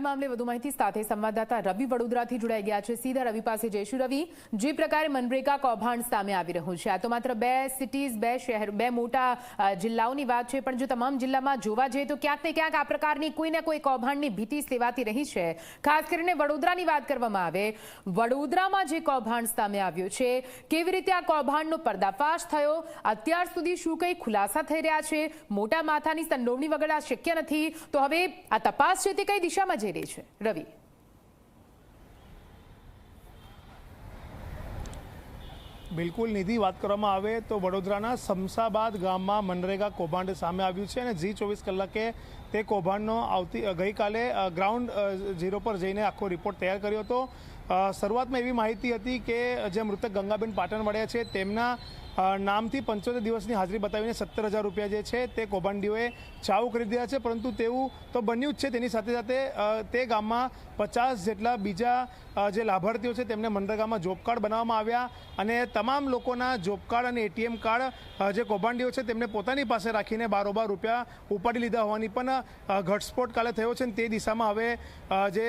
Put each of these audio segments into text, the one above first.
મામલે વધુ માહિતી સાથે સંવાદદાતા રવિ વડોદરાથી જોડાઈ ગયા છે. સીધા રવિ પાસે જઈશું રવિ. જે પ્રકારે મનરેગા કૌભાંડ સામે આવી રહ્યું છે. આ તો માત્ર બે સિટીઝ બે શહેર, બે મોટા જિલ્લાઓની વાત છે, પણ જો તમામ જિલ્લામાં જોવા જઈએ તો ક્યાંક ને ક્યાંક આ પ્રકારની કોઈ ને કોઈ કૌભાંડની ભીતિ સેવાતી રહી છે. ખાસ કરીને વડોદરાની વાત કરવામાં આવે, વડોદરામાં જે કૌભાંડ સામે આવ્યું છે, કેવી રીતે આ કૌભાંડનો પર્દાફાશ થયો, અત્યાર સુધી શું કંઈ ખુલાસા થઈ રહ્યા છે, મોટા માથાની સંડોવણી વગર આ શક્ય નથી. તો હવે આ તપાસ છે તે કઈ દિશામાં જઈ રહી છે. રવિ. બિલકુલ નિધિ વાત કરવામાં આવે તો વડોદરાના સમસાબાદ ગામમાં મનરેગા કૌભાંડ સામે આવ્યું છે અને જી ચોવીસ કલાકે તે કૌભાંડનો આવતી ગઈકાલે ગ્રાઉન્ડ ઝીરો પર જઈને આખો રિપોર્ટ તૈયાર કર્યો હતો. શરૂઆતમાં એવી માહિતી હતી કે જે મૃતક ગંગાબેન પાટણ પાટણવાડિયા છે, તેમના નામથી પંચોતેર દિવસની હાજરી બતાવીને સત્તર હજાર રૂપિયા જે છે તે કૌભાંડીઓએ ચાઉ કરી દીધા છે, પરંતુ તેવું તો બન્યું જ છે. તેની સાથે સાથે તે ગામમાં પચાસ જેટલા બીજા જે લાભાર્થીઓ છે તેમને મનરેગામાં જોબ કાર્ડ બનાવવામાં આવ્યા અને તમામ લોકોના જોબ કાર્ડ અને એટીએમ કાર્ડ જે કૌભાંડીઓ છે તેમને પોતાની પાસે રાખીને બારોબાર રૂપિયા ઉપાડી લીધા હોવાની પણ ઘટસ્ફોટ કાલે થયો છે અને તે દિશામાં હવે જે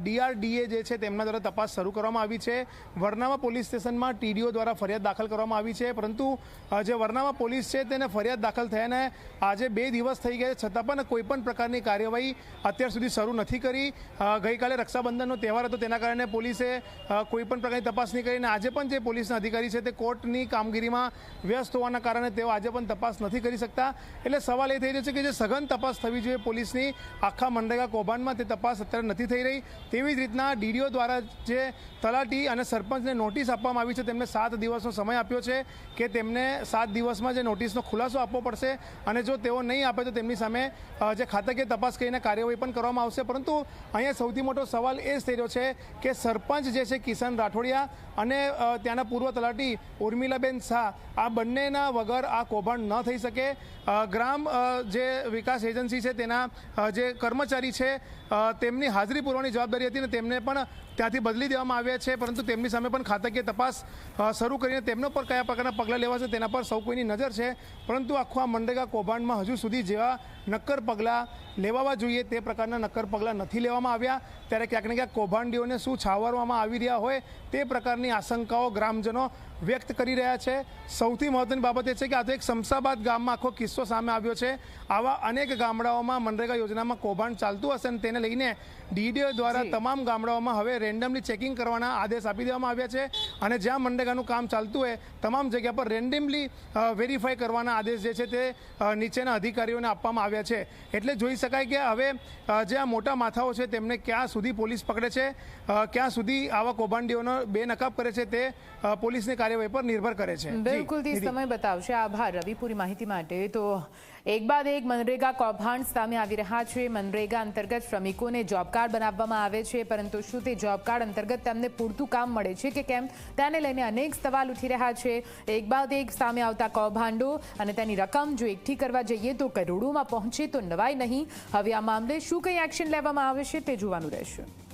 ડીઆરડીએ જે છે તેમના દ્વારા તપાસ શરૂ કરવામાં આવી છે. વરનામા પોલીસ સ્ટેશનમાં ટીડીઓ દ્વારા ફરિયાદ દાખલ કરવામાં આવી છે પરંતુ જે વરનામા પોલીસ છે તેને ફરિયાદ દાખલ થયાને આજે બે દિવસ થઈ ગયા છતાં પણ કોઈપણ પ્રકારની કાર્યવાહી અત્યાર સુધી શરૂ નથી કરી. ગઈકાલે રક્ષાબંધનનો તહેવાર હતો, તેના કારણે પોલીસે કોઈપણ પ્રકારની તપાસ નહીં કરીને આજે પણ જે પોલીસના અધિકારી છે તે કોર્ટની કામગીરીમાં વ્યસ્ત હોવાના કારણે તેઓ આજે પણ તપાસ નથી કરી શકતા. એટલે સવાલ એ થઈ રહ્યો છે કે જે સઘન તપાસ થવી જોઈએ પોલીસની, આખા મંડેગા કૌભાંડમાં તે તપાસ અત્યારે નથી થઈ રહી. તેવી જ રીતના ડીડીઓ દ્વારા જે તલાટી અને સરપંચને નોટિસ આપવામાં આવી છે, તેમને સાત દિવસનો સમય આપ્યો છે. કે તેમને સાત દિવસમાં જે નોટિસનો ખુલાસો આપવો પડશે અને જો તેઓ નહીં આપે તો તેમની સામે જે ખાતાકીય તપાસ કરીને કાર્યવાહી પણ કરવામાં આવશે. પરંતુ અહીંયા સૌથી મોટો સવાલ એ જ થઈ રહ્યો છે કે સરપંચ જે છે કિશન રાઠોડિયા અને ત્યાંના પૂર્વ તલાટી ઉર્મિલાબેન શાહ, આ બંનેના વગર આ કૌભાંડ ન થઈ શકે. ગ્રામ જે વિકાસ એજન્સી છે તેના જે કર્મચારી છે તેમની હાજરી પૂરવાની જવાબદારી હતી અને તેમને પણ ત્યાંથી બદલી દેવામાં આવ્યા છે. પરંતુ તેમની સામે પણ ખાતાકીય તપાસ શરૂ કરીને તેમનો પર કયા પ્રકારના પગલાં લેવાશે તેના પર સૌ કોઈની નજર છે. પરંતુ આખું આ મનરેગા કૌભાંડમાં હજુ સુધી જેવા નક્કર પગલાં લેવાવા જોઈએ. તે પ્રકારના નક્કર પગલાં નથી લેવામાં આવ્યા. ત્યારે ક્યાંક ને ક્યાંક કૌભાંડીઓને શું છાવરવામાં આવી રહ્યા હોય તે પ્રકારની આશંકાઓ ગ્રામજનો વ્યક્ત કરી રહ્યા છે. સૌથી મહત્વની બાબત એ છે કે આ તો એક શમશાબાદ ગામમાં આખો કિસ્સો સામે આવ્યો છે. આવા અનેક ગામડાઓમાં મનરેગા યોજનામાં કૌભાંડ ચાલતું હશે અને તેને લઈને ડીડીઓ દ્વારા તમામ ગામડાઓમાં હવે રેન્ડમલી ચેકિંગ કરવાના આદેશ આપી દેવામાં આવ્યા છે અને જ્યાં મનરેગાનું કામ ચાલતું હોય તમામ જગ્યા પર રેન્ડમલી વેરીફાઈ કરવાના આદેશ જે છે તે નીચેના અધિકારીઓને આપવામાં આવ્યા છે. એટલે જોઈ શકાય કે હવે જે આ મોટા માથાઓ છે તેમને ક્યાં સુધી પોલીસ પકડે છે ક્યાં સુધી આવા કૌભાંડીઓનો બે નકાબ કરે છે તે પોલીસની કાર્યવાહી પર નિર્ભર કરે છે. બિલકુલ સમય બતાવશે. આભાર રવિ પૂરી માહિતી માટે. તો એક બાદ એક મનરેગા કૌભાંડ સામે આવી રહ્યા છે. મનરેગા અંતર્ગત શ્રમિકોને જોબ કાર્ડ બનાવવામાં આવે છે પરંતુ શું તે જોબ કાર્ડ અંતર્ગત તેમને પૂરતું કામ મળે છે કે કેમ? તેને લઈને અનેક સવાલ ઉઠી રહ્યા છે. એક બાદ એક સામે આવતા કૌભાંડો અને તેની રકમ જો એકઠી કરવા જઈએ તો કરોડોમાં પહોંચે તો નવાય નહીં. હવે આ મામલે શું કંઈ એક્શન લેવામાં આવે છે તે જોવાનું રહેશે.